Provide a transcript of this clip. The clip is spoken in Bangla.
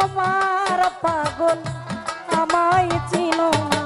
তোমার পাগল আমায় চিনো না।